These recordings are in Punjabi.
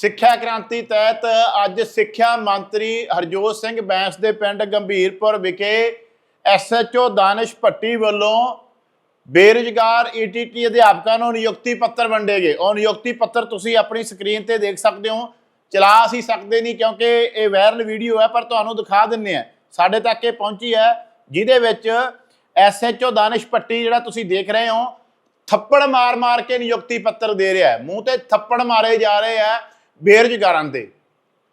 ਸਿੱਖਿਆ ਕ੍ਰਾਂਤੀ ਤਹਿਤ ਅੱਜ ਸਿੱਖਿਆ ਮੰਤਰੀ ਹਰਜੋਤ ਸਿੰਘ ਬੈਂਸ ਦੇ ਪਿੰਡ ਗੰਭੀਰਪੁਰ ਵਿਖੇ ਐਸਐਚਓ ਦਾਨਿਸ਼ ਭੱਟੀ ਵੱਲੋਂ ਬੇਰੁਜ਼ਗਾਰ ਈਟੀਟੀ ਅਧਿਆਪਕਾਂ ਨੂੰ ਨਿਯੁਕਤੀ ਪੱਤਰ ਵੰਡੇ ਗਏ। ਉਹ ਨਿਯੁਕਤੀ ਪੱਤਰ ਤੁਸੀਂ ਆਪਣੀ ਸਕਰੀਨ ਤੇ ਦੇਖ ਸਕਦੇ ਹੋ। ਚਲਾ ਅਸੀਂ ਸਕਦੇ ਨਹੀਂ ਕਿਉਂਕਿ ਇਹ ਵਾਇਰਲ ਵੀਡੀਓ ਹੈ, ਪਰ ਤੁਹਾਨੂੰ ਦਿਖਾ ਦਿੰਨੇ ਆ। ਸਾਡੇ ਤੱਕ ਇਹ ਪਹੁੰਚੀ ਹੈ, ਜਿਹਦੇ ਵਿੱਚ ਐਸਐਚਓ ਦਾਨਿਸ਼ ਭੱਟੀ ਜਿਹੜਾ ਤੁਸੀਂ ਦੇਖ ਰਹੇ ਹੋ, ਥੱਪੜ ਮਾਰ-ਮਾਰ ਕੇ ਨਿਯੁਕਤੀ ਪੱਤਰ ਦੇ ਰਿਹਾ ਹੈ। ਮੂੰਹ ਤੇ ਥੱਪੜ ਮਾਰੇ ਜਾ ਰਹੇ ਆ। ਬੇਰੁਜ਼ਗਾਰਾਂ ਦੇ।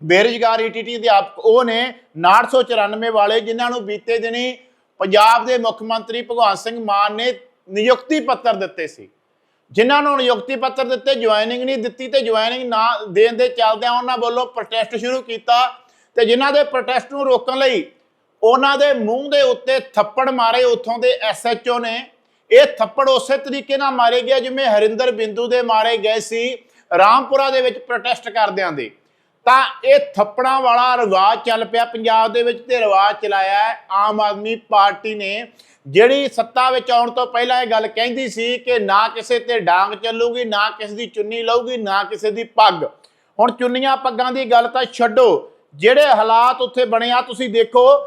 ਬੇਰੁਜ਼ਗਾਰ ਈਟੀਟੀ ਅਧਿਆਪਕ ਉਹ ਨੇ 994 ਵਾਲੇ ਜਿਨ੍ਹਾਂ ਨੂੰ ਬੀਤੇ ਦਿਨੀ ਪੰਜਾਬ ਦੇ ਮੁੱਖ ਮੰਤਰੀ ਭਗਵੰਤ ਸਿੰਘ ਮਾਨ ਨੇ ਨਿਯੁਕਤੀ ਪੱਤਰ ਦਿੱਤੇ ਸੀ। ਜਿਨ੍ਹਾਂ ਨੂੰ ਨਿਯੁਕਤੀ ਪੱਤਰ ਦਿੱਤੇ, ਜੁਆਇਨਿੰਗ ਨਹੀਂ ਦਿੱਤੀ ਤੇ ਜੁਆਇਨਿੰਗ ਨਾ ਦੇਣ ਦੇ ਚੱਲਦਿਆਂ ਉਹਨਾਂ ਵੱਲੋਂ ਪ੍ਰੋਟੈਸਟ ਸ਼ੁਰੂ ਕੀਤਾ ਤੇ ਜਿਨ੍ਹਾਂ ਦੇ ਪ੍ਰੋਟੈਸਟ ਨੂੰ ਰੋਕਣ ਲਈ ਉਹਨਾਂ ਦੇ ਮੂੰਹ ਦੇ ਉੱਤੇ ਥੱਪੜ ਮਾਰੇ ਉੱਥੋਂ ਦੇ ਐਸਐਚਓ ਨੇ। ਇਹ ਥੱਪੜ ਉਸੇ ਤਰੀਕੇ ਨਾਲ ਮਾਰੇ ਗਿਆ ਜਿਵੇਂ ਹਰਿੰਦਰ ਬਿੰਦੂ ਦੇ ਮਾਰੇ ਗਏ ਸੀ ਰਾਮਪੁਰਾ ਦੇ ਵਿੱਚ ਪ੍ਰੋਟੈਸਟ ਕਰਦਿਆਂ ਦੇ। ਤਾਂ ਇਹ ਥੱਪੜਾਂ ਵਾਲਾ ਰਿਵਾਜ ਚੱਲ ਪਿਆ। ਪੰਜਾਬ ਦੇ ਵਿੱਚ ਤੇ ਰਿਵਾਜ ਚਲਾਇਆ ਆਮ ਆਦਮੀ ਪਾਰਟੀ ਨੇ, ਜਿਹੜੀ ਸੱਤਾ ਵਿੱਚ ਆਉਣ ਤੋਂ ਪਹਿਲਾਂ ਇਹ ਗੱਲ ਕਹਿੰਦੀ ਸੀ ਕਿ ਨਾ ਕਿਸੇ ਤੇ ਡਾਂਗ ਚੱਲੂਗੀ, ਨਾ ਕਿਸੇ ਦੀ ਚੁੰਨੀ ਲਊਗੀ, ਨਾ ਕਿਸੇ ਦੀ ਪੱਗ। ਹੁਣ ਚੁੰਨੀਆਂ ਪੱਗਾਂ ਦੀ ਗੱਲ ਤਾਂ ਛੱਡੋ। ਜਿਹੜੇ ਹਾਲਾਤ ਉੱਥੇ ਬਣੇ ਆ, ਤੁਸੀਂ ਦੇਖੋ,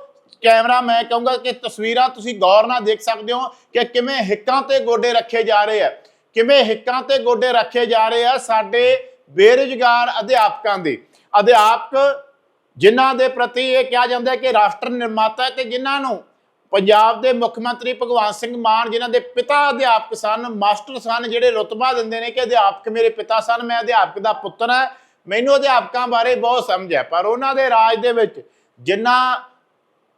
ਕੈਮਰਾ ਮੈਂ ਕਹੂੰਗਾ ਕਿ ਤਸਵੀਰਾਂ ਤੁਸੀਂ ਗੌਰ ਨਾਲ ਦੇਖ ਸਕਦੇ ਹੋ ਕਿ ਕਿਵੇਂ ਹਿੱਕਾਂ ਤੇ ਗੋਡੇ ਰੱਖੇ ਜਾ ਰਹੇ ਆ। ਕਿਵੇਂ ਹਿੱਕਾਂ ਤੇ ਗੋਡੇ ਰੱਖੇ ਜਾ ਰਹੇ ਆ ਸਾਡੇ ਬੇਰੁਜ਼ਗਾਰ ਅਧਿਆਪਕਾਂ ਦੇ। ਅਧਿਆਪਕ ਜਿਨ੍ਹਾਂ ਦੇ ਪ੍ਰਤੀ ਇਹ ਕਿਹਾ ਜਾਂਦਾ ਕਿ ਰਾਸ਼ਟਰ ਨਿਰਮਾਤਾ ਹੈ ਤੇ ਜਿਨ੍ਹਾਂ ਨੂੰ ਪੰਜਾਬ ਦੇ ਮੁੱਖ ਮੰਤਰੀ ਭਗਵੰਤ ਸਿੰਘ ਮਾਨ, ਜਿਨ੍ਹਾਂ ਦੇ ਪਿਤਾ ਅਧਿਆਪਕ ਸਨ, ਮਾਸਟਰ ਸਨ, ਜਿਹੜੇ ਰੁਤਬਾ ਦਿੰਦੇ ਨੇ ਕਿ ਅਧਿਆਪਕ ਮੇਰੇ ਪਿਤਾ ਸਨ, ਮੈਂ ਅਧਿਆਪਕ ਦਾ ਪੁੱਤਰ ਹਾਂ, ਮੈਨੂੰ ਅਧਿਆਪਕਾਂ ਬਾਰੇ ਬਹੁਤ ਸਮਝ ਹੈ। ਪਰ ਉਹਨਾਂ ਦੇ ਰਾਜ ਦੇ ਵਿੱਚ ਜਿੰਨਾ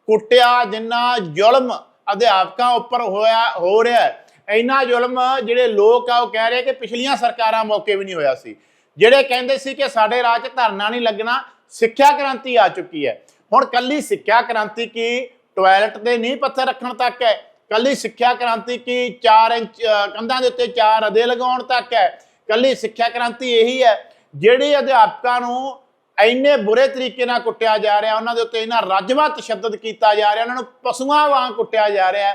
ਕੁੱਟਿਆ, ਜਿੰਨਾ ਜ਼ੁਲਮ ਅਧਿਆਪਕਾਂ ਉੱਪਰ ਹੋਇਆ, ਹੋ ਰਿਹਾ ਇੰਨਾ ਜ਼ੁਲਮ ਜਿਹੜੇ ਲੋਕ ਆ ਉਹ ਕਹਿ ਰਹੇ ਕਿ ਪਿਛਲੀਆਂ ਸਰਕਾਰਾਂ ਮੌਕੇ ਵੀ ਨਹੀਂ ਹੋਇਆ ਸੀ। ਜਿਹੜੇ ਕਹਿੰਦੇ ਸੀ ਕਿ ਸਾਡੇ ਰਾਜ 'ਚ ਧਰਨਾ ਨਹੀਂ ਲੱਗਣਾ, ਸਿੱਖਿਆ ਕ੍ਰਾਂਤੀ ਆ ਚੁੱਕੀ ਹੈ। ਹੁਣ ਕੱਲੀ ਸਿੱਖਿਆ ਕ੍ਰਾਂਤੀ ਕੀ ਟਾਇਲਟ ਦੇ ਨਹੀਂ ਪੱਥਰ ਰੱਖਣ ਤੱਕ ਹੈ? ਕੱਲੀ ਸਿੱਖਿਆ ਕ੍ਰਾਂਤੀ ਕੀ 4 ਇੰਚ ਕੰਧਾਂ ਦੇ ਉੱਤੇ 4 ਅਦੇ ਲਗਾਉਣ ਤੱਕ ਹੈ? ਕੱਲੀ ਸਿੱਖਿਆ ਕ੍ਰਾਂਤੀ ਇਹੀ ਹੈ, ਜਿਹੜੀ ਅਧਿਆਪਕਾਂ ਨੂੰ ਇੰਨੇ ਬੁਰੇ ਤਰੀਕੇ ਨਾਲ ਕੁੱਟਿਆ ਜਾ ਰਿਹਾ, ਉਹਨਾਂ ਦੇ ਉੱਤੇ ਇਹਨਾਂ ਰਾਜਵਾ ਤਸ਼ੱਦਦ ਕੀਤਾ ਜਾ ਰਿਹਾ, ਉਹਨਾਂ ਨੂੰ ਪਸ਼ੂਆਂ ਵਾਂਗ ਕੁੱਟਿਆ ਜਾ ਰਿਹਾ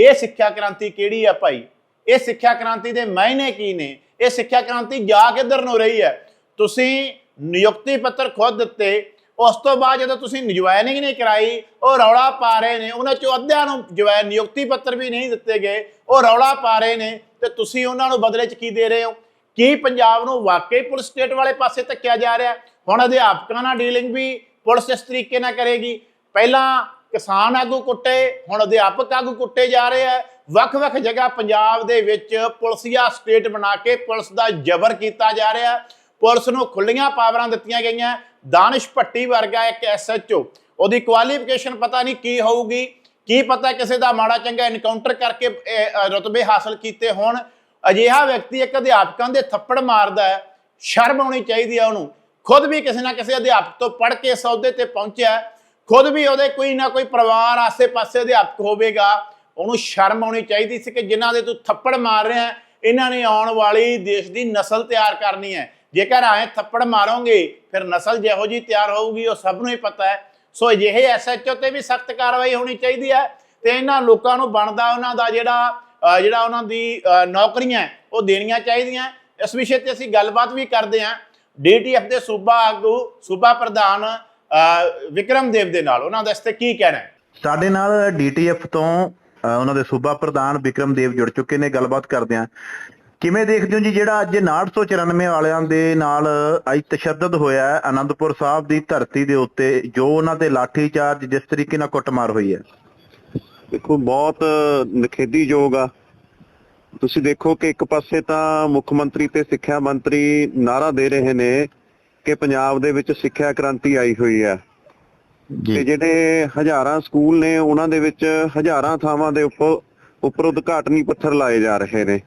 ਇਹ ਸਿੱਖਿਆ ਕ੍ਰਾਂਤੀ ਕਿਹੜੀ ਆ ਭਾਈ? ਇਹ ਸਿੱਖਿਆ ਕ੍ਰਾਂਤੀ ਦੇ ਮਾਇਨੇ ਕੀ ਨੇ? ਇਹ ਸਿੱਖਿਆ ਕ੍ਰਾਂਤੀ ਜਾ ਕਿੱਧਰ ਨੂੰ ਰਹੀ ਹੈ? ਤੁਸੀਂ ਨਿਯੁਕਤੀ ਪੱਤਰ ਖੁਦ ਦਿੱਤੇ, ਉਸ ਤੋਂ ਬਾਅਦ ਜਦੋਂ ਤੁਸੀਂ ਜੁਆਇਨਿੰਗ ਨਹੀਂ ਕਰਾਈ, ਉਹ ਰੌਲਾ ਪਾ ਰਹੇ ਨੇ, ਉਹਨਾਂ ਚੋਂ ਅੱਧਿਆਂ ਨੂੰ ਜੁਆਇਨ ਨਿਯੁਕਤੀ ਪੱਤਰ ਵੀ ਨਹੀਂ ਦਿੱਤੇ ਗਏ, ਉਹ ਰੌਲਾ ਪਾ ਰਹੇ ਨੇ, ਤੇ ਤੁਸੀਂ ਉਹਨਾਂ ਨੂੰ ਬਦਲੇ 'ਚ ਕੀ ਦੇ ਰਹੇ ਹੋ? ਕੀ ਪੰਜਾਬ ਨੂੰ ਵਾਕਈ ਪੁਲਿਸ ਸਟੇਟ ਵਾਲੇ ਪਾਸੇ ਧੱਕਿਆ ਜਾ ਰਿਹਾ? ਹੁਣ ਅਧਿਆਪਕਾਂ ਨਾਲ ਡੀਲਿੰਗ ਵੀ ਪੁਲਿਸ ਇਸ ਤਰੀਕੇ ਨਾਲ ਕਰੇਗੀ। ਪਹਿਲਾਂ ਕਿਸਾਨ ਆਗੂ ਕੁੱਟੇ ਹੁਣ ਅਧਿਆਪਕ ਆਗੂ ਕੁੱਟੇ ਜਾ ਰਹੇ ਆ। ਵੱਖ-ਵੱਖ ਜਗ੍ਹਾ ਪੰਜਾਬ ਦੇ ਵਿੱਚ ਪੁਲਸੀਆ ਸਟੇਟ ਬਣਾ ਕੇ ਪੁਲਿਸ ਦਾ ਜ਼ਬਰ ਕੀਤਾ ਜਾ ਰਿਹਾ। ਪੁਲਿਸ ਨੂੰ ਖੁੱਲੀਆਂ ਪਾਵਰਾਂ ਦਿੱਤੀਆਂ ਗਈਆਂ। ਦਾਨਿਸ਼ ਭੱਟੀ ਵਰਗਾ ਇੱਕ ਐਸਐਚਓ ਉਹਦੀ ਕੁਆਲੀਫਿਕੇਸ਼ਨ ਪਤਾ ਨਹੀਂ ਕੀ ਹੋਊਗੀ। ਕੀ ਪਤਾ ਕਿਸੇ ਦਾ ਮਾੜਾ ਚੰਗਾ ਇਨਕਾਊਂਟਰ ਕਰਕੇ ਇਹ, ਰੁਤਬੇ ਹਾਸਲ ਕੀਤੇ ਹੋਣ। ਅਜਿਹਾ ਵਿਅਕਤੀ ਇੱਕ ਅਧਿਆਪਕਾਂ ਦੇ ਥੱਪੜ ਮਾਰਦਾ ਹੈ। ਸ਼ਰਮ ਆਉਣੀ ਚਾਹੀਦੀ ਹੈ ਉਹਨੂੰ। ਖੁਦ ਵੀ ਕਿਸੇ ਨਾ ਕਿਸੇ ਅਧਿਆਪਕ ਤੋਂ ਪੜ੍ਹ ਕੇ ਸੌਦੇ ਤੇ ਪਹੁੰਚਿਆ। ਖੁਦ ਵੀ ਉਹਦੇ ਕੋਈ ਨਾ ਕੋਈ ਪਰਿਵਾਰ ਆਸੇ-ਪਾਸੇ ਅਧਿਆਪਕ ਹੋਵੇਗਾ। ਉਹਨੂੰ ਸ਼ਰਮ ਆਉਣੀ ਚਾਹੀਦੀ ਸੀ ਕਿ ਜਿਨ੍ਹਾਂ ਦੇ ਤੂੰ ਥੱਪੜ ਮਾਰ ਰਿਹਾ ਇਹਨਾਂ ਨੇ ਆਉਣ ਵਾਲੀ ਦੇਸ਼ ਦੀ ਨਸਲ ਤਿਆਰ ਕਰਨੀ ਹੈ। ਜੇਕਰ ਐਂ ਥੱਪੜ ਮਾਰੋਗੇ, ਫਿਰ ਨਸਲ ਜਿਹੋ ਜੀ ਤਿਆਰ ਹੋਊਗੀ, ਉਹ ਸਭ ਨੂੰ ਹੀ ਪਤਾ ਹੈ। ਸੋ ਅਜਿਹੇ ਐਸਐਚਓ ਤੇ ਵੀ ਸਖਤ ਕਾਰਵਾਈ ਹੋਣੀ ਚਾਹੀਦੀ ਹੈ ਤੇ ਇਹਨਾਂ ਲੋਕਾਂ ਨੂੰ ਬਣਦਾ ਉਹਨਾਂ ਦਾ ਜਿਹੜਾ ਜਿਹੜਾ ਉਹਨਾਂ ਦੀ ਨੌਕਰੀਆਂ ਉਹ ਦੇਣੀਆਂ ਚਾਹੀਦੀਆਂ ਇਸ ਵਿਸ਼ੇ ਤੇ ਅਸੀਂ ਗੱਲਬਾਤ ਵੀ ਕਰਦੇ ਹਾਂ। ਡੀਟੀਐਫ ਦੇ ਸੂਬਾ ਆਗੂ, ਸੂਬਾ ਪ੍ਰਧਾਨ ਵਿਕਰਮ ਦੇਵ ਦੇ ਨਾਲ। ਉਹਨਾਂ ਦਾ ਇਸ ਤੇ ਕੀ ਕਹਿਣਾ ਹੈ? ਸਾਡੇ ਨਾਲ ਡੀਟੀਐਫ ਤੋਂ ਉਹਨਾਂ ਦੇ ਸੂਬਾ ਪ੍ਰਧਾਨ ਵਿਕਰਮ ਦੇਵ ਜੁੜ ਚੁੱਕੇ ਨੇ। ਗੱਲਬਾਤ ਕਰਦੇ ਆ ਕਿਵੇਂ ਦੇਖਦੇ ਹੋ ਜੀ ਜਿਹੜਾ ਅੱਜ 994 ਵਾਲਿਆਂ ਦੇ ਨਾਲ ਅੱਜ ਤਸ਼ੱਦਦ ਹੋਇਆ ਹੈ ਆਨੰਦਪੁਰ ਸਾਹਿਬ ਦੀ ਧਰਤੀ ਦੇ ਉੱਤੇ ਜੋ ਉਹਨਾਂ ਤੇ ਲਾਠੀ ਚਾਰਜ ਜਿਸ ਤਰੀਕੇ ਨਾਲ ਕੁੱਟਮਾਰ ਹੋਈ ਹੈ? ਦੇਖੋ ਬਹੁਤ ਨਖੇਦੀਯੋਗ ਆ। ਤੁਸੀਂ ਦੇਖੋ ਕਿ ਇੱਕ ਪਾਸੇ ਤਾਂ ਮੁੱਖ ਮੰਤਰੀ ਤੇ ਸਿੱਖਿਆ ਮੰਤਰੀ ਨਾਰਾ ਦੇ ਰਹੇ ਨੇ। ਕਿ ਪੰਜਾਬ ਦੇ ਵਿੱਚ ਸਿੱਖਿਆ ਕ੍ਰਾਂਤੀ ਆਈ ਹੋਈ ਆ ਤੇ ਜਿਹੜੇ ਹਜ਼ਾਰਾਂ ਸਕੂਲ ਨੇ ਉਹਨਾਂ ਦੇ ਵਿੱਚ ਹਜ਼ਾਰਾਂ ਥਾਵਾਂ ਦੇ ਉੱਪਰ ਉੱਪਰ ਉਦਘਾਟਨੀ ਪੱਥਰ ਲਾਏ ਜਾ ਰਹੇ ਨੇ।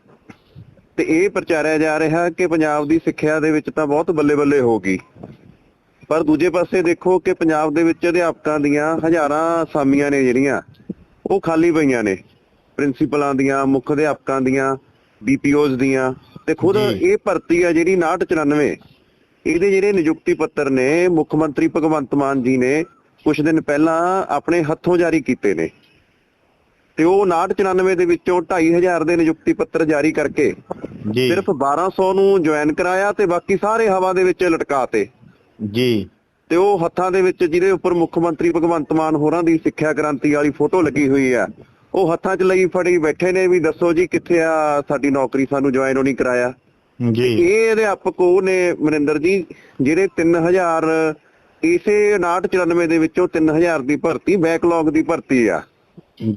ਤੇ ਇਹ ਪ੍ਰਚਾਰਿਆ ਜਾ ਰਿਹਾ ਕਿ ਪੰਜਾਬ ਦੀ ਸਿੱਖਿਆ ਦੇ ਵਿੱਚ ਤਾਂ ਬਹੁਤ ਬੱਲੇ-ਬੱਲੇ ਹੋ ਗਈ। ਪਰ ਦੂਜੇ ਪਾਸੇ ਦੇਖੋ ਕਿ ਪੰਜਾਬ ਦੇ ਵਿੱਚ ਅਧਿਆਪਕਾਂ ਦੀਆਂ ਹਜ਼ਾਰਾਂ ਅਸਾਮੀਆਂ ਨੇ ਜਿਹੜੀਆਂ ਉਹ ਖਾਲੀ ਪਈਆਂ ਨੇ। ਪ੍ਰਿੰਸੀਪਲਾਂ ਦੀਆਂ ਮੁੱਖ ਅਧਿਆਪਕਾਂ ਦੀਆਂ ਬੀਪੀਓਜ਼ ਦੀਆਂ। ਤੇ ਖੁਦ। ਇਹ ਭਰਤੀ ਆ ਜਿਹੜੀ 994 ਇਹਦੇ ਜਿਹੜੇ ਨਿਯੁਕਤੀ ਪੱਤਰ ਨੇ ਮੁੱਖ ਮੰਤਰੀ ਭਗਵੰਤ ਮਾਨ ਜੀ ਨੇ ਕੁਝ ਦਿਨ ਪਹਿਲਾਂ ਆਪਣੇ ਹੱਥੋਂ ਜਾਰੀ ਕੀਤੇ ਨੇ। ਤੇ ਉਹ 994 ਦੇ ਵਿੱਚੋਂ 2500 ਦੇ ਨਿਯੁਕਤੀ ਪੱਤਰ ਜਾਰੀ ਕਰਕੇ ਜੀ। ਸਿਰਫ 1200 ਨੂੰ ਜੁਆਇਨ ਕਰਾਇਆ ਤੇ ਬਾਕੀ ਸਾਰੇ ਹਵਾ ਦੇ ਵਿੱਚ ਲਟਕਾਤੇ। ਜੀ। ਤੇ ਉਹ ਹੱਥਾਂ ਦੇ ਵਿੱਚ ਜਿਹਦੇ ਉੱਪਰ ਮੁੱਖ ਮੰਤਰੀ ਭਗਵੰਤ ਮਾਨ ਹੋਰਾਂ ਦੀ ਸਿੱਖਿਆ ਕ੍ਰਾਂਤੀ ਵਾਲੀ ਫੋਟੋ ਲੱਗੀ ਹੋਈ ਆ ਉਹ ਹੱਥਾਂ 'ਚ ਲਈ ਫੜੀ ਬੈਠੇ ਨੇ ਵੀ ਦੱਸੋ ਜੀ ਕਿੱਥੇ ਆ ਸਾਡੀ ਨੌਕਰੀ ਸਾਨੂੰ ਜੁਆਇਨ ਨਹੀਂ ਕਰਾਇਆ। ਜੀ। ਇਹ ਅਧਿਆਪਕ ਉਹ ਨੇ ਮਨਿੰਦਰ ਜੀ ਜਿਹੜੇ 3000 ਇਸੇ 5994 ਦੇ ਵਿੱਚੋਂ 3000 ਦੀ ਭਰਤੀ ਬੈਕਲੌਗ ਦੀ ਭਰਤੀ ਆ।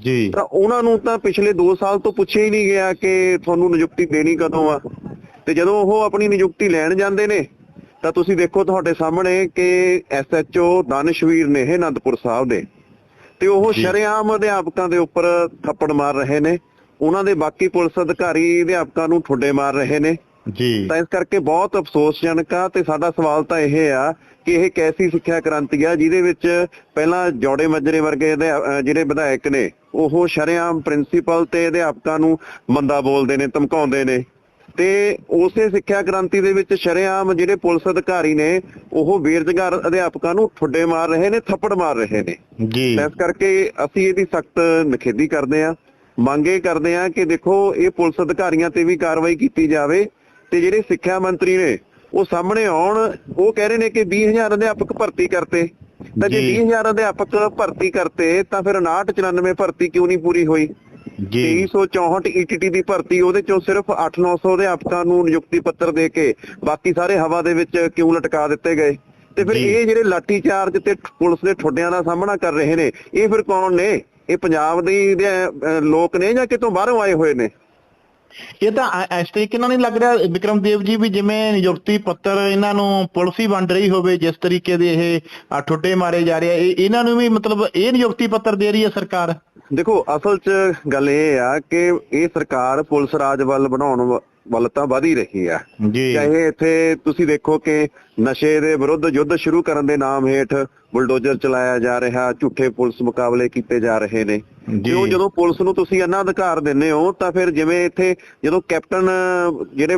ਜੀ। ਤਾਂ ਉਹਨਾਂ ਨੂੰ ਤਾਂ ਪਿਛਲੇ 2 ਸਾਲ ਤੋਂ ਪੁੱਛਿਆ ਹੀ ਨਹੀਂ ਗਿਆ ਕਿ ਤੁਹਾਨੂੰ ਨਿਯੁਕਤੀ ਦੇਣੀ ਕਦੋਂ ਆ। ਤੇ ਜਦੋਂ ਉਹ ਆਪਣੀ ਨਿਯੁਕਤੀ ਲੈਣ ਜਾਂਦੇ ਨੇ ਤਾਂ ਤੁਸੀਂ ਦੇਖੋ ਤੁਹਾਡੇ ਸਾਹਮਣੇ ਕਿ ਐਸਐਚਓ ਦਾਨਿਸ਼ਵੀਰ ਨੇ ਇਹ ਆਨੰਦਪੁਰ ਸਾਹਿਬ ਦੇ। ਤੇ ਉਹ। ਸ਼ਰੇਆਮ ਅਧਿਆਪਕਾਂ ਦੇ ਉੱਪਰ ਥੱਪੜ ਮਾਰ ਰਹੇ ਨੇ। ਉਹਨਾਂ ਦੇ ਬਾਕੀ ਪੁਲਿਸ ਅਧਿਕਾਰੀ ਅਧਿਆਪਕਾਂ ਨੂੰ ਠੁੱਡੇ ਮਾਰ ਰਹੇ ਨੇ। ਜੀ। ਤਾਂ ਇਸ ਕਰਕੇ ਬਹੁਤ ਅਫਸੋਸਜਨਕ ਆ ਤੇ ਸਾਡਾ ਸਵਾਲ ਤਾਂ ਇਹ ਆ ਕਿ ਇਹ ਕੈਸੀ ਸਿੱਖਿਆ ਕ੍ਰਾਂਤੀ ਆ ਜਿਹਦੇ ਵਿੱਚ ਪਹਿਲਾਂ ਜੋੜੇ ਮੱਜਰੇ ਵਰਗੇ ਦੇ ਜਿਹੜੇ ਵਿਧਾਇਕ ਨੇ ਉਹ ਸ਼ਰੇਆਮ ਪ੍ਰਿੰਸੀਪਲ ਤੇ ਅਧਿਆਪਕਾਂ ਨੂੰ ਮੰਦਾ ਬੋਲਦੇ ਨੇ ਧਮਕਾਉਂਦੇ ਨੇ। ਤੇ ਉਸੇ ਸਿੱਖਿਆ ਕ੍ਰਾਂਤੀ ਦੇ ਵਿੱਚ ਸ਼ਰੇਆਮ ਜਿਹੜੇ ਪੁਲਿਸ ਅਧਿਕਾਰੀ ਨੇ ਉਹ ਬੇਰੁਜ਼ਗਾਰ ਅਧਿਆਪਕਾਂ ਨੂੰ ਠੁੱਡੇ ਮਾਰ ਰਹੇ ਨੇ ਥੱਪੜ ਮਾਰ ਰਹੇ ਨੇ। ਜੀ। ਇਸ ਕਰਕੇ ਅਸੀਂ ਇਹਦੀ ਸਖਤ ਨਿਖੇਧੀ ਕਰਦੇ ਹਾਂ। ਮੰਗ ਕਰਦੇ ਹਾਂ ਕਿ ਦੇਖੋ ਇਹ ਪੁਲਿਸ ਅਧਿਕਾਰੀਆਂ ਤੇ ਵੀ ਕਾਰਵਾਈ ਕੀਤੀ ਜਾਵੇ। ਤੇ ਜਿਹੜੇ ਸਿੱਖਿਆ ਮੰਤਰੀ ਨੇ ਉਹ ਸਾਹਮਣੇ ਆਉਣ ਉਹ ਕਹਿ ਰਹੇ ਨੇ ਕਿ 20000 ਅਧਿਆਪਕ ਭਰਤੀ ਕਰਤੇ। ਤਾਂ ਜੇ ਜੀ। 20000 ਅਧਿਆਪਕ ਭਰਤੀ ਕਰਤੇ ਤਾਂ ਫਿਰ 5994 ਭਰਤੀ ਕਿਉਂ ਨਹੀਂ ਪੂਰੀ ਹੋਈ? ਜੀ। 2364 ਈਟੀਟੀ ਦੀ ਭਰਤੀ ਉਹਦੇ ਚੋਂ ਸਿਰਫ 8-900 ਅਧਿਆਪਕਾਂ ਨੂੰ ਨਿਯੁਕਤੀ ਪੱਤਰ ਦੇ ਕੇ ਬਾਕੀ ਸਾਰੇ ਹਵਾ ਦੇ ਵਿੱਚ ਕਿਉਂ ਲਟਕਾ ਦਿੱਤੇ ਗਏ? ਤੇ ਫਿਰ। ਇਹ ਜਿਹੜੇ ਲਾਠੀ ਚਾਰਜ ਤੇ ਪੁਲਿਸ ਦੇ ਠੁੱਡਿਆਂ ਦਾ ਸਾਹਮਣਾ ਕਰ ਰਹੇ ਨੇ ਇਹ ਫਿਰ ਕੌਣ ਨੇ? ਇਹ ਪੰਜਾਬ ਦੇ ਲੋਕ ਨੇ ਜਾਂ ਕਿਤੋਂ ਬਾਹਰੋਂ ਆਏ ਹੋਏ ਨੇ? ਇਹ ਤਾਂ ਇਸ ਤਰੀਕੇ ਨਾਲ ਨਹੀਂ ਲੱਗ ਰਿਹਾ ਵਿਕਰਮ ਦੇਵ ਜੀ ਵੀ ਜਿਵੇਂ ਨਿਯੁਕਤੀ ਪੱਤਰ ਇਹਨਾਂ ਨੂੰ ਪੁਲਿਸ ਹੀ ਵੰਡ ਰਹੀ ਹੋਵੇ, ਜਿਸ ਤਰੀਕੇ ਦੇ ਇਹ ਠੁੱਡੇ ਮਾਰੇ ਜਾ ਰਹੇ ਆ ਇਹਨਾਂ ਨੂੰ ਵੀ ਮਤਲਬ ਇਹ ਨਿਯੁਕਤੀ ਪੱਤਰ ਦੇ ਰਹੀ ਹੈ ਸਰਕਾਰ? ਦੇਖੋ, ਅਸਲ 'ਚ ਗੱਲ ਇਹ ਆ ਕਿ ਇਹ ਸਰਕਾਰ ਪੁਲਿਸ ਰਾਜ ਵੱਲ ਬਣਾਉਣ ਵ- ਵੱਲ ਤਾਂ ਵਧ ਹੀ ਰਹੀ ਆ ਜੀ। ਚਾਹੇ ਇੱਥੇ ਤੁਸੀਂ ਦੇਖੋ ਕਿ ਨਸ਼ੇ ਦੇ ਵਿਰੁੱਧ ਯੁੱਧ ਸ਼ੁਰੂ ਕਰਨ ਦੇ ਨਾਮ ਹੇਠ ਬੁਲਡੋਜ਼ਰ ਚਲਾਇਆ ਜਾ ਰਿਹਾ ਝੂਠੇ ਪੁਲਿਸ ਮੁਕਾਬਲੇ ਕੀਤੇ ਜਾ ਰਹੇ ਨੇ। ਜੀ। ਜਦੋਂ ਪੁਲਿਸ ਨੂੰ ਤੁਸੀਂ ਇੰਨਾ ਅਧਿਕਾਰ ਦਿੰਦੇ ਹੋ ਤਾਂ ਫਿਰ ਜਿਵੇਂ ਇੱਥੇ ਜਦੋਂ ਕੈਪਟਨ ਜਿਹੜੇ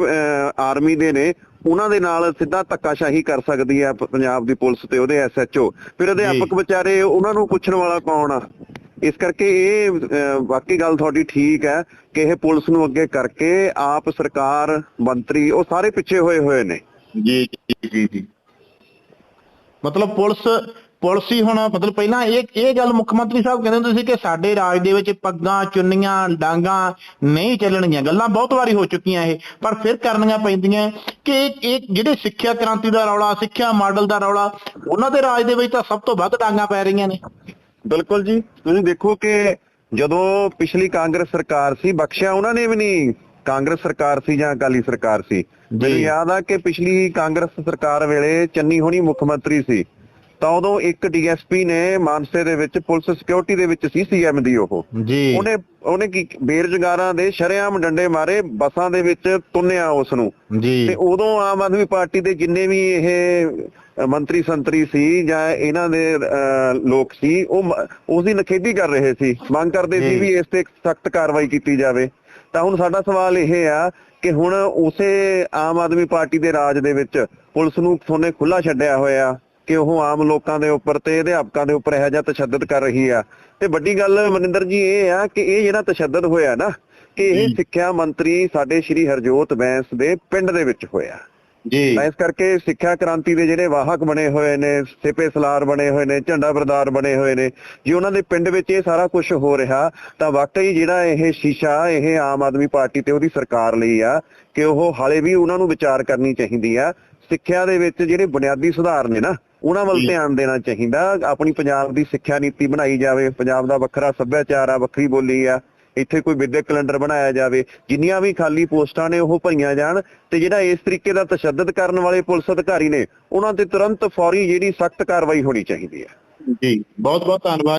ਆਰਮੀ ਦੇ ਨੇ ਉਹਨਾਂ ਦੇ ਨਾਲ ਸਿੱਧਾ ਧੱਕਾਸ਼ਾਹੀ ਕਰ ਸਕਦੀ ਹੈ ਪ- ਪੰਜਾਬ ਦੀ ਪੁਲਿਸ ਤੇ ਉਹਦੇ ਐਸਐਚਓ ਫਿਰ ਅਧਿਆਪਕ ਵਿਚਾਰੇ ਉਹਨਾਂ ਨੂੰ ਪੁੱਛਣ ਵਾਲਾ ਕੌਣ ਆ? ਇਸ ਕਰਕੇ ਇਹ ਅਹ, ਵਾਕਈ ਗੱਲ ਤੁਹਾਡੀ ਠੀਕ ਹੈ ਕਿ ਇਹ ਪੁਲਿਸ ਨੂੰ ਅੱਗੇ ਕਰਕੇ ਆਪ ਸਰਕਾਰ ਮੰਤਰੀ ਉਹ ਸਾਰੇ ਪਿੱਛੇ ਹੋਏ ਹੋਏ ਨੇ। ਜੀ ਜੀ ਜੀ। ਜੀ ਮਤਲਬ ਪੁਲਿਸ ਪੁਲਿਸ ਹੁਣ ਮਤਲਬ ਪਹਿਲਾਂ ਇਹ ਇਹ ਗੱਲ ਮੁੱਖ ਮੰਤਰੀ ਸਾਹਿਬ ਕਹਿੰਦੇ ਹੁੰਦੇ ਸੀ ਕਿ ਸਾਡੇ ਰਾਜ ਦੇ ਵਿੱਚ ਪੱਗਾਂ ਚੁੰਨੀਆਂ ਡਾਂਗਾ ਨਹੀਂ ਚੱਲਣਗੀਆਂ। ਗੱਲਾਂ ਬਹੁਤ ਵਾਰੀ ਹੋ ਚੁੱਕੀਆਂ ਇਹ ਪਰ ਫਿਰ ਕਰਨੀਆਂ ਪੈਂਦੀਆਂ ਕਿ ਇਹ- ਇਹ ਜਿਹੜੇ ਸਿੱਖਿਆ ਕ੍ਰਾਂਤੀ ਦਾ ਰੌਲਾ ਸਿੱਖਿਆ ਮਾਡਲ ਦਾ ਰੌਲਾ ਉਹਨਾਂ ਦੇ ਰਾਜ ਦੇ ਵਿੱਚ ਤਾਂ ਸਭ ਤੋਂ ਵੱਧ ਡਾਂਗਾ ਪੈ ਰਹੀਆਂ ਨੇ। ਬਿਲਕੁਲ ਜੀ। ਤੁਸੀਂ ਦੇਖੋ ਕਿ ਜਦੋਂ ਪਿਛਲੀ ਕਾਂਗਰਸ ਸਰਕਾਰ ਸੀ ਬਖਸ਼ਿਆ ਉਹਨਾਂ ਨੇ ਵੀ ਨਹੀਂ। ਕਾਂਗਰਸ ਸਰਕਾਰ ਸੀ ਜਾਂ ਅਕਾਲੀ ਸਰਕਾਰ ਸੀ। ਮੈਨੂੰ ਯਾਦ ਆ ਕਿ ਪਿਛਲੀ ਕਾਂਗਰਸ ਸਰਕਾਰ ਵੇਲੇ ਚੰਨੀ ਹੋਣੀ ਮੁੱਖ ਮੰਤਰੀ ਸੀ। ਤਾਂ ਉਦੋਂ ਇੱਕ ਡੀਐਸਪੀ ਨੇ ਮਾਨਸੇ ਦੇ ਵਿੱਚ ਪੁਲਿਸ ਸਿਕਿਉਰਿਟੀ ਦੇ ਵਿੱਚ ਸੀ ਸੀਐਮ ਦੀ ਉਹ। ਜੀ। ਉਹਨੇ ਉਹਨੇ ਕੀ ਬੇਰੁਜ਼ਗਾਰਾਂ ਦੇ ਸ਼ਰੇਆਮ ਡੰਡੇ ਮਾਰੇ ਬੱਸਾਂ ਦੇ ਵਿੱਚ ਤੁੰਨਿਆ ਉਸ ਨੂੰ ਜੀ। ਤੇ ਉਦੋਂ ਆਮ ਆਦਮੀ ਪਾਰਟੀ ਦੇ ਜਿੰਨੇ ਵੀ ਇਹ ਮੰਤਰੀ ਸੰਤਰੀ ਸੀ ਜਾਂ ਇਹਨਾਂ ਦੇ ਲੋਕ ਸੀ ਉਹ ਉਸ ਦੀ ਨਖੇਦੀ ਕਰ ਰਹੇ ਸੀ। ਮੰਗ ਕਰਦੇ ਸੀ। ਵੀ ਇਸ ਤੇ ਸਖਤ ਕਾਰਵਾਈ ਕੀਤੀ ਜਾਵੇ। ਤਾਂ ਹੁਣ ਸਾਡਾ ਸਵਾਲ ਇਹ ਆ ਕਿ ਹੁਣ ਉਸੇ ਆਮ ਆਦਮੀ ਪਾਰਟੀ ਦੇ ਰਾਜ ਦੇ ਵਿੱਚ ਪੁਲਿਸ ਨੂੰ ਸੋਨੇ ਖੁੱਲਾ ਛੱਡਿਆ ਹੋਇਆ। ਕਿ ਉਹ ਆਮ ਲੋਕਾਂ ਦੇ ਉੱਪਰ ਤੇ ਅਧਿਆਪਕਾਂ ਦੇ ਉੱਪਰ ਇਹੋ ਜਿਹਾ ਤਸ਼ੱਦਦ ਕਰ ਰਹੀ ਆ। ਤੇ ਵੱਡੀ ਗੱਲ ਮਨਿੰਦਰ ਜੀ ਇਹ ਆ ਕਿ ਇਹ ਜਿਹੜਾ ਤਸ਼ੱਦਦ ਹੋਇਆ ਨਾ ਕਿ ਇਹ। ਸਿੱਖਿਆ ਮੰਤਰੀ ਸਾਡੇ ਸ਼੍ਰੀ ਹਰਜੋਤ ਬੈਂਸ ਦੇ ਪਿੰਡ ਦੇ ਵਿੱਚ ਹੋਇਆ। ਜੀ। ਤਾਂ ਇਸ ਕਰਕੇ ਸਿੱਖਿਆ ਕ੍ਰਾਂਤੀ ਦੇ ਜਿਹੜੇ ਵਾਹਕ ਬਣੇ ਹੋਏ ਨੇ ਸਿਪੇ ਸਲਾਰ ਬਣੇ ਹੋਏ ਨੇ ਝੰਡਾ ਬਰਦਾਰ ਬਣੇ ਹੋਏ ਨੇ ਜੇ ਉਹਨਾਂ ਦੇ ਪਿੰਡ ਵਿੱਚ ਇਹ ਸਾਰਾ ਕੁਝ ਹੋ ਰਿਹਾ ਤਾਂ ਵਾਕਈ ਜਿਹੜਾ ਇਹ ਸ਼ੀਸ਼ਾ ਇਹ ਆਮ ਆਦਮੀ ਪਾਰਟੀ ਤੇ ਉਹਦੀ ਸਰਕਾਰ ਲਈ ਆ ਕਿ ਉਹ ਹਾਲੇ ਵੀ ਉਹਨਾਂ ਨੂੰ ਵਿਚਾਰ ਕਰਨੀ ਚਾਹੀਦੀ ਆ। ਸਿੱਖਿਆ ਦੇ ਵਿੱਚ ਜਿਹੜੇ ਬੁਨਿਆਦੀ ਸੁਧਾਰ ਨੇ ਨਾ ਉਹਨਾਂ ਵੱਲ। ਧਿਆਨ ਦੇਣਾ ਚਾਹੀਦਾ ਆਪਣੀ ਪੰਜਾਬ ਦੀ ਸਿੱਖਿਆ ਨੀਤੀ ਬਣਾਈ ਜਾਵੇ ਪੰਜਾਬ ਦਾ ਵੱਖਰਾ ਸੱਭਿਆਚਾਰ ਆ ਵੱਖਰੀ ਬੋਲੀ ਆ ਇੱਥੇ ਕੋਈ ਵਿਦਿਅਕ ਕੈਲੰਡਰ ਬਣਾਇਆ ਜਾਵੇ ਜਿੰਨੀਆਂ ਵੀ ਖਾਲੀ ਪੋਸਟਾਂ ਨੇ ਉਹ ਭਰੀਆਂ ਜਾਣ ਤੇ ਜਿਹੜਾ ਇਸ ਤਰੀਕੇ ਦਾ ਤਸ਼ੱਦਦ ਕਰਨ ਵਾਲੇ ਪੁਲਿਸ ਅਧਿਕਾਰੀ ਨੇ ਉਹਨਾਂ ਤੇ ਤੁਰੰਤ ਫੌਰੀ ਜਿਹੜੀ ਸਖਤ ਕਾਰਵਾਈ ਹੋਣੀ ਚਾਹੀਦੀ ਹੈ ਜੀ ਬਹੁਤ ਬਹੁਤ ਧੰਨਵਾਦ